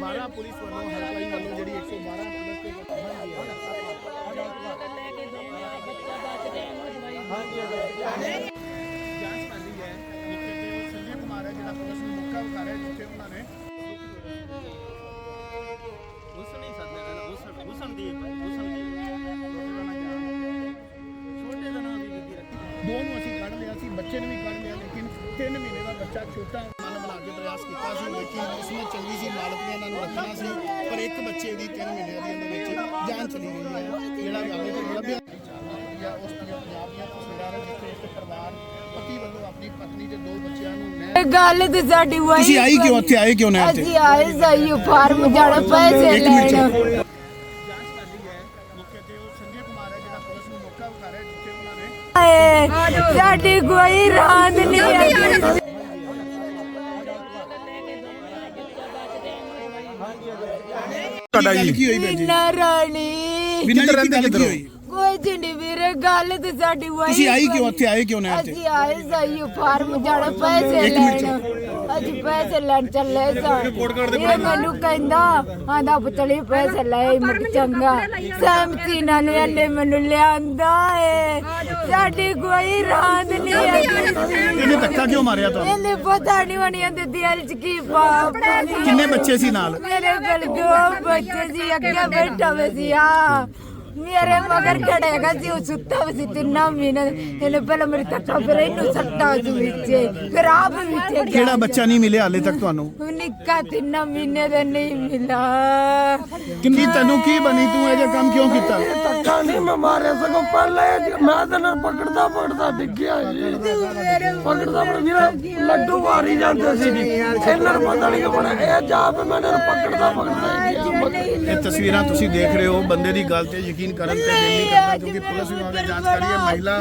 112 police ਵੱਲੋਂ helpline ਵੱਲੋਂ ਜਿਹੜੀ 112 ਪੁਲਿਸ ਦੇ ਜਾਂਚ ਕਰ ਰਹੀ ਹੈ। ਮੌਕੇ ਤੇ ਉਹ ਸੰਜੇ ਕੁਮਾਰ ਹੈ ਜਿਹੜਾ ਪੁਲਿਸ ਨੂੰ ਮੌਕਾ ਵਿਖਾ ਰਿਹਾ ਜਿੱਥੇ ਉਹਨਾਂ ਨੇ ਉਸ ਨਹੀਂ ਸਕਦੇ ਉਸ ਉਸਣ ਦੀ ਉਸਣ ਦੀ ਛੋਟੇ ਦਾ ਨਾਮ ਵੀ ਬੀਬੀ ਰੱਖੀ ਦੋ ਨੂੰ ਅਸੀਂ ਕੱਢ ਲਿਆ ਸੀ ਬੱਚੇ ਨੂੰ ਵੀ ਕੱਢ ਲਿਆ ਲੇਕਿਨ 3 ਮਹੀਨੇ ਦਾ ਬੱਚਾ ਛੋਟਾ ਮਨ ਬਣਾ ਕੇ ਪ੍ਰਯਾਸ ਕੀਤਾ ਸੀ ਲੇਕਿਨ ਕਿਸਮਤ ਚੰਗੀ ਸੀ ਮਾਲਕ ਨੇ ਇਹਨਾਂ ਨੂੰ ਰੱਖਣਾ ਸੀ ਪਰ ਇੱਕ ਬੱਚੇ ਦੀ 3 ਮਹੀਨਿਆਂ ਦੀ ਇਹਦੇ ਵਿੱਚ ਜਾਨ ਚਲੀ ਗਈ ਹੈ ਜਿਹੜਾ ਜਾਵੇ ਤੇ ਲੱਭਿਆ। ਜਾਂ ਉਸ ਦੀਆਂ ਪੰਜਾਬ ਦੀਆਂ ਤਸਵੀਰਾਂ ਨੇ ਜਿੱਥੇ ਇੱਕ ਪਰਿਵਾਰ ਪਤੀ ਵੱਲੋਂ ਆਪਣੀ ਪਤਨੀ ਤੇ ਦੋ ਬੱਚਿਆਂ ਨੂੰ ਨਹਿਰ ਗੱਲ ਤੇ ਸਾਡੀ ਵਾਈ ਤੁਸੀਂ ਆਈ ਕਿਉਂ ਇੱਥੇ? ਆਏ ਕਿਉਂ ਨਹਿਰ ਤੇ ਅਸੀਂ ਆਏ ਸਾਈਓ ਫਾਰਮ ਜਾਣਾ ਪੈਸੇ ਇੱਕ ਮਿੰਟ। ਲੈਣ। ਜਾਂਚ ਕਰ ਹੈ ਮੌਕੇ ਤੇ ਉਹ ਸੰਜੇ ਕੁਮਾਰ ਹੈ ਜਿਹੜਾ ਪੁਲਿਸ ਨੂੰ ਮੌਕਾ ਵਿਖਾ ਰਿਹਾ ਜਿੱਥੇ ਉਹਨਾਂ ਨੇ ਸਾਡੀ ਕੋਈ ਰਾਤ ਨਹੀਂ ਆਈ ਤੁਹਾਡਾ ਜੀ? ਕੀ ਹੋਈ ਭੈਣ ਜੀ? ਨਾ ਰਾਣੀ। ਬਿਨਾਂ ਜੀ ਕੀ ਗੱਲ ਹੋਈ? ਕੋਈ ਜਿੰਨੀ ਵੀਰੇ ਗੱਲ ਤੇ ਸਾਡੀ ਵਾਈ ਤੁਸੀਂ ਆਈ ਕਿਉਂ? ਇੱਥੇ ਆਏ ਕਿਉਂ ਨਹਿਰ ਤੇ? ਅਸੀਂ ਆਏ ਸਾਈਓ ਫਾਰਮ ਜਾਣਾ ਪੈਸੇ ਲੈਣ। ਅਸੀਂ ਪੈਸੇ ਲੈਣ ਚੱਲੇ ਸਾਂ। ਇਹ ਮੈਨੂੰ ਕਹਿੰਦਾ ਆਂਦਾ ਪੁੱਤਲੀ ਪੈਸੇ ਲੈ ਮੁਕ ਚੰਗਾ। ਸਹਿਮਤੀ ਨਾਲ ਇਹਨੇ ਮੈਨੂੰ ਲਿਆਂਦਾ ਏ। ਸਾਡੀ ਕੋਈ ਰਾਤ ਨਹੀਂ ਧੱਕਾ ਕਿਉਂ ਮਾਰਿਆ ਤੁਹਾਨੂੰ? ਇਹਨੇ ਪਤਾ ਨਹੀਂ ਹੋਣੀ ਉਹਦੇ ਦਿਲ ਚ ਕੀ ਪਾਪ ਕਿੰਨੇ ਬੱਚੇ ਸੀ ਨਾਲ? ਮੇਰੇ ਕੋਲ ਦੋ ਬੱਚੇ ਸੀ ਅੱਗੇ ਬੈਠਾ ਹੋਇਆ ਸੀ ਆ ਮੇਰੇ ਮਗਰ ਖੜੇਗਾ ਸੀ ਉਹ ਸੁੱਤਾ ਸੀ ਤਿੰਨਾਂ ਮਹੀਨੇ ਇਹਨੇ ਪਹਿਲਾਂ ਮੇਰੀ ਧੱਕਾ ਫਿਰ ਇਹਨੂੰ ਸੱਟਾ ਸੀ ਵਿੱਚ ਫਿਰ ਆਪ ਵਿੱਚ। ਕਿਹੜਾ ਬੱਚਾ ਨਹੀਂ ਮਿਲਿਆ ਹਾਲੇ ਤੱਕ ਤੁਹਾਨੂੰ? ਨਿੱਕਾ ਤਿੰਨਾਂ ਮਹੀਨੇ ਦਾ ਨਹੀਂ ਮਿਲਾ ਕਿੰਨੀ ਤੈਨੂੰ ਕੀ ਬਣੀ ਤੂੰ ਇਹ ਜਿਹਾ ਕੰਮ ਕਿਉਂ ਕੀਤਾ? ਧੱਕਾ ਨਹੀਂ ਮੈਂ ਮਾਰਿਆ ਸਗੋਂ ਪਹਿਲਾਂ ਜ- ਮੈਂ ਤਾਂ ਨਾ ਪਕੜਦਾ ਪਕੜਦਾ ਡਿੱਗਿਆ ਜੀ ਪਕੜਦਾ ਪਕੜ ਵੀਰਾ ਲੱਡੂ ਮਾਰੀ ਜਾਂਦੇ ਸੀ। ਜੀ ਇਹਨਾਂ ਨੂੰ ਪਤਾ ਨਹੀਂ ਕਿ ਬਣਾ ਇਹ ਜਾ ਮੈਂ ਇਹਨਾਂ ਨੂੰ ਪਕੜਦਾ ਪਕੜਦਾ ਇਹ ਤਸਵੀਰਾਂ ਤੁਸੀਂ ਦੇਖ ਰਹੇ ਹੋ ਬੰਦੇ ਦੀ ਗੱਲ ਤੇ ਯਕੀਨ ਕਰਨ ਤੇ ਦਿਲ ਨਹੀਂ ਕਰਦਾ ਕਿਉਂਕਿ ਪੁਲਿਸ ਵਿਭਾਗ ਨੇ ਜਾਂਚ ਕਰੀ ਹੈ ਮਹਿਲਾ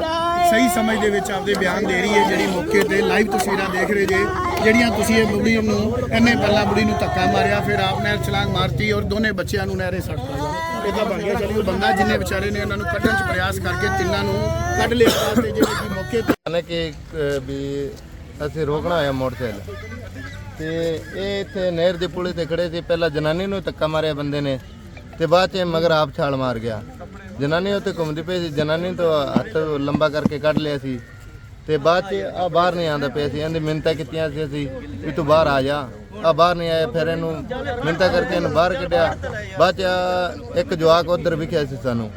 ਸਹੀ ਸਮਝ ਦੇ ਵਿੱਚ ਆਪਦੇ ਬਿਆਨ ਦੇ ਰਹੀ ਹੈ ਜਿਹੜੀ ਮੌਕੇ ਤੇ ਲਾਈਵ ਤਸਵੀਰਾਂ ਦੇਖ ਰਹੇ ਜੇ ਜਿਹੜੀਆਂ ਤੁਸੀਂ ਇਹ ਬੁੜੀ ਨੂੰ ਇਹਨੇ ਪਹਿਲਾਂ ਬੁੜੀ ਨੂੰ ਧੱਕਾ ਮਾਰਿਆ ਫਿਰ ਆਪ ਨੇ ਛਲਾਂਗ ਮਾਰਤੀ ਔਰ ਦੋਨੇ ਬੱਚਿਆਂ ਨੂੰ ਨਹਿਰੇ ਸੱਟਤਾ ਇਹਦਾ ਬਣ ਗਿਆ ਚਲੀ ਉਹ ਬੰਦਾ ਜਿੰਨੇ ਵਿਚਾਰੇ ਨੇ ਉਹਨਾਂ ਨੂੰ ਕੱਢਣ ਚ ਪ੍ਰਯਾਸ ਕਰਕੇ ਤਿੰਨਾਂ ਨੂੰ ਕੱਢ ਲਿਆ ਤੇ ਜਿਹੜੇ ਕਿ ਮੌਕੇ ਤੇ ਨੇ ਕਿ ਵੀ ਅਸੀਂ ਰੋਕਣਾ ਹੋਇਆ ਮੋਟਰਸਾਈਕਲ। ਤੇ ਇਹ ਇੱਥੇ ਨਹਿਰ ਦੇ ਪੁਲੇ ਤੇ ਖੜੇ ਸੀ ਪਹਿਲਾਂ ਜਨਾਨੀ ਨੂੰ ਧੱਕਾ ਮਾਰਿਆ ਬੰਦੇ ਨੇ। ਤੇ ਬਾਅਦ ਚ ਮਗਰ ਆਪ ਛਾਲ ਮਾਰ ਗਿਆ। ਜਨਾਨੀ ਉੱਤੇ ਘੁੰਮਦੀ ਪਈ ਸੀ। ਜਨਾਨੀ ਤੋਂ ਹੱਥ ਲੰਬਾ ਕਰਕੇ ਕੱਢ ਲਿਆ ਸੀ। ਤੇ ਬਾਅਦ ਚ ਆ ਬਾਹਰ ਨਹੀਂ ਆਂਦਾ ਪਿਆ ਸੀ। ਇਹਨੇ ਮਿੰਤਾ ਕੀਤੀਆਂ ਸੀ ਅਸੀਂ ਵੀ ਤੂੰ ਬਾਹਰ ਆ ਜਾ। ਆ ਬਾਹਰ ਨਹੀਂ ਆਇਆ, ਫਿਰ ਇਹਨੂੰ ਮਿੰਤਾ ਕਰਕੇ ਇਹਨੂੰ ਬਾਹਰ ਕੱਢਿਆ। ਬਾਅਦ ਚ ਆਹ ਇੱਕ ਜਵਾਕ ਉਧਰ ਵਿਖਿਆ ਸੀ ਸਾਨੂੰ।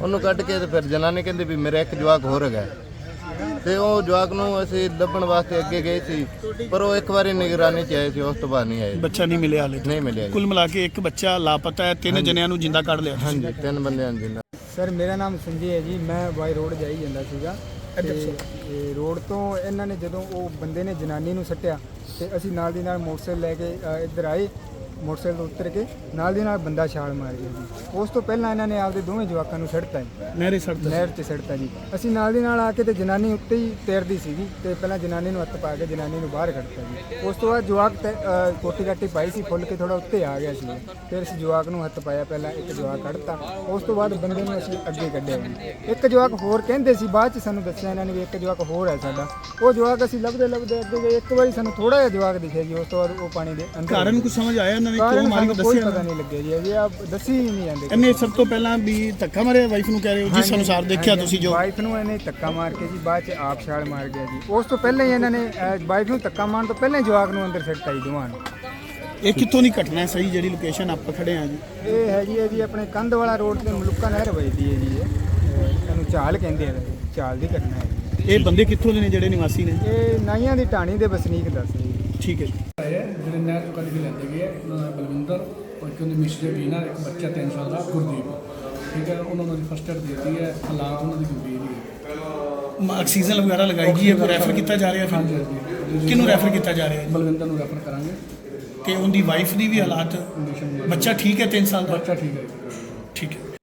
ਉਹਨੂੰ ਕੱਢ ਕੇ ਤੇ ਫਿਰ ਜਨਾਨੀ ਕਹਿੰਦੀ ਵੀ ਮੇਰਾ ਇੱਕ ਜਵਾਕ ਹੋਰ ਹੈਗਾ। ਤੇ ਉਹ ਜਵਾਕ ਨੂੰ ਅਸੀਂ ਲੱਭਣ ਵਾਸਤੇ ਅੱਗੇ ਗਏ ਸੀ ਪਰ ਉਹ ਇੱਕ ਵਾਰੀ ਨਿਗਰਾਨੀ ਚ ਆਏ ਸੀ ਉਸ ਤੋਂ ਬਾਅਦ ਨਹੀਂ ਆਏ। ਬੱਚਾ ਨਹੀਂ ਮਿਲਿਆ ਹਾਲੇ ਨਹੀਂ ਮਿਲਿਆ ਜੀ। ਕੁੱਲ ਮਿਲਾ ਕੇ ਇੱਕ ਬੱਚਾ ਲਾਪਤਾ ਹੈ ਤਿੰਨ ਜਣਿਆਂ ਨੂੰ ਜਿੰਦਾ ਕੱਢ ਲਿਆ ਹਾਂਜੀ ਤਿੰਨ ਬੰਦਿਆਂ ਨਾ ਸਰ ਮੇਰਾ ਨਾਮ ਸੰਜੇ ਹੈ ਜੀ ਮੈਂ ਬਾਈ ਰੋਡ ਜਾਈ ਜਾਂਦਾ ਸੀਗਾ। ਤੇ ਇਹ ਰੋਡ ਤੋਂ ਇਹਨਾਂ ਨੇ ਜਦੋਂ ਉਹ ਬੰਦੇ ਨੇ ਜਨਾਨੀ ਨੂੰ ਸੱਟਿਆ ਤੇ ਅਸੀਂ ਨਾਲ ਦੀ ਨਾਲ ਮੋਟਰਸਾਈਕਲ ਲੈ ਕੇ ਅ, ਇੱਧਰ ਆਏ। ਮੋਟਰਸਾਈਕਲ ਤੋਂ ਉਤਰ ਕੇ ਨਾਲ ਦੀ ਨਾਲ ਬੰਦਾ ਛਾਲ ਮਾਰ ਗਿਆ ਜੀ। ਉਸ ਤੋਂ ਪਹਿਲਾਂ ਇਹਨਾਂ ਨੇ ਆਪਦੇ ਦੋਵੇਂ ਜਵਾਕਾਂ ਨੂੰ ਸੱਟਤਾ ਜੀ। ਨਹਿਰੇ ਸੜਦਾ ਨਹਿਰ 'ਚ ਸੱਟਤਾ ਜੀ। ਅਸੀਂ ਨਾਲ ਦੀ ਨਾਲ ਆ ਕੇ ਤੇ ਜਨਾਨੀ ਉੱਤੇ ਹੀ ਤੈਰਦੀ ਸੀਗੀ ਤੇ ਪਹਿਲਾਂ ਜਨਾਨੀ ਨੂੰ ਹੱਥ ਪਾ ਕੇ ਜਨਾਨੀ ਨੂੰ ਬਾਹਰ ਕੱਢਤਾ ਜੀ। ਉਸ ਤੋਂ ਬਾਅਦ ਜਵਾਕ ਕੋਟੀ ਕਾਟੀ ਪਾਈ ਸੀ ਫੁੱਲ ਕੇ ਥੋੜਾ ਉੱਤੇ ਆ ਗਿਆ ਸੀ। ਫਿਰ ਅਸੀਂ ਜਵਾਕ ਨੂੰ ਹੱਥ ਪਾਇਆ ਪਹਿਲਾਂ ਇੱਕ ਜਵਾਕ ਕੱਢਤਾ। ਉਸ ਤੋਂ ਬਾਅਦ ਬੰਦੇ ਨੂੰ ਅਸੀਂ ਅੱਗੇ ਕੱਢਿਆ ਜੀ। ਇੱਕ ਜਵਾਕ ਹੋਰ ਕਹਿੰਦੇ ਸੀ ਬਾਅਦ ਚ ਸਾਨੂੰ ਦੱਸਿਆ ਇਹਨਾਂ ਨੇ ਵੀ ਇੱਕ ਜਵਾਕ ਹੋਰ ਹੈ ਸਾਡਾ। ਉਹ ਜਵਾਕ ਅਸੀਂ ਲੱਭਦੇ ਲੱਭਦੇ ਅੱਗੇ ਗਏ ਇੱਕ ਵਾਰੀ ਸਾਨੂੰ ਥੋੜਾ ਜਿਹਾ ਜਵਾਕ ਦਿਖਿਆ ਜੀ ਉਸ ਤੋਂ ਬਾਅਦ ਉਹ ਪਾਣੀ ਦੇ ਅੰਦਰ ਕਾਰਨ ਕੁਝ ਸਮਝ ਆਇਆ ਉਹਨਾਂ ਨੇ ਕਾਰਨ ਕਿਉਂ ਮਾਰੀ ਸਾਨੂੰ ਕੋਈ ਦੱਸਿਆ ਪਤਾ ਨਹੀਂ ਲੱਗਿਆ ਜੀ ਅਜੇ ਆ ਦੱਸੀ ਹੀ ਨਹੀਂ ਜਾਂਦੇ ਇਹਨੇ ਸਭ ਤੋਂ ਪਹਿਲਾਂ ਵੀ ਧੱਕਾ ਮਾਰਿਆ ਵਾਈਫ ਨੂੰ ਕਹਿ ਰਹੇ ਹੋ ਜਿਸ ਅਨੁਸਾਰ ਦੇਖਿਆ ਤੁਸੀਂ ਜੋ। ਵਾਈਫ ਨੂੰ ਇਹਨੇ ਧੱਕਾ ਮਾਰ ਕੇ ਜੀ ਬਾਅਦ ਚ ਆਪ ਛਾਲ ਮਾਰ ਗਿਆ ਜੀ। ਉਸ ਤੋਂ ਪਹਿਲਾਂ ਹੀ ਇਹਨਾਂ ਨੇ ਵਾਈਫ ਨੂੰ ਧੱਕਾ ਮਾਰਨ ਤੋਂ ਪਹਿਲਾਂ ਹੀ ਜਵਾਕ ਨੂੰ ਅੰਦਰ ਸਿੱਟਤਾ ਜੀ ਦੋਵਾਂ ਨੂੰ। ਇਹ ਕਿੱਥੋਂ ਦੀ ਘਟਨਾ ਹੈ? ਸਹੀ ਜਿਹੜੀ ਲੋਕੇਸ਼ਨ ਆਪਾਂ ਖੜੇ ਆ ਜੀ। ਇਹ ਹੈਗੀ ਹੈ ਜੀ ਆਪਣੇ ਕੰਧ ਵਾਲਾ ਰੋਡ ਤੇ ਮਲੁੱਕਾ ਨਹਿਰ ਵਜਦੀ ਹੈ ਜੀ ਇਹ। ਅਹ ਇਹਨੂੰ ਚਾਲ ਕਹਿੰਦੇ ਆ ਵੈਸੇ, ਚਾਲ ਦੀ ਘਟਨਾ ਹੈ। ਇਹ ਬੰਦੇ ਕਿੱਥੋਂ ਦੇ ਨੇ ਜਿਹੜੇ ਨਿਵਾਸੀ ਨੇ? ਇਹ ਨਾਈਆਂ ਦੀ ਢਾਣੀ ਦੇ ਵਸਨੀਕ ਦੱਸ ਰਹੇ ਜੀ ਠੀਕ ਹੈ ਜੀ। ਹੈ ਜਿਹੜੇ ਨਹਿਰ ਤੋਂ ਕੱਢ ਕੇ ਲੈਂਦੇ ਗਏ। ਉਹਨਾਂ ਦਾ ਬਲਵਿੰਦਰ ਔਰ ਇੱਕ ਉਹਦੀ ਮਿਸ ਦੇ ਬੀਨਾ ਇੱਕ ਬੱਚਾ 3 ਸਾਲ ਦਾ ਗੁਰਦੀਪ। ਠੀਕ ਹੈ ਉਹਨਾਂ ਨੂੰ ਫਸਟ ਏਡ ਦਿੱਤੀ ਹੈ ਹਾਲਾਤ ਉਹਨਾਂ ਦੀ ਗੰਭੀਰ ਹੀ ਆਕਸੀਜਨ ਵਗੈਰਾ ਲਗਾਈ ਗਈ ਹੈ ਰੈਫਰ ਕੀਤਾ ਜਾ ਰਿਹਾ ਹਾਂਜੀ ਕਿਹਨੂੰ ਰੈਫਰ ਕੀਤਾ ਜਾ ਰਿਹਾ ਹੈ ਬਲਵਿੰਦਰ ਨੂੰ ਰੈਫਰ ਕਰਾਂਗੇ। ਤੇ ਉਹਦੀ ਵਾਈਫ ਦੀ ਵੀ ਹਾਲਾਤ? ਬੱਚਾ ਠੀਕ ਹੈ 3 ਸਾਲ ਦਾ? ਬੱਚਾ ਠੀਕ ਹੈ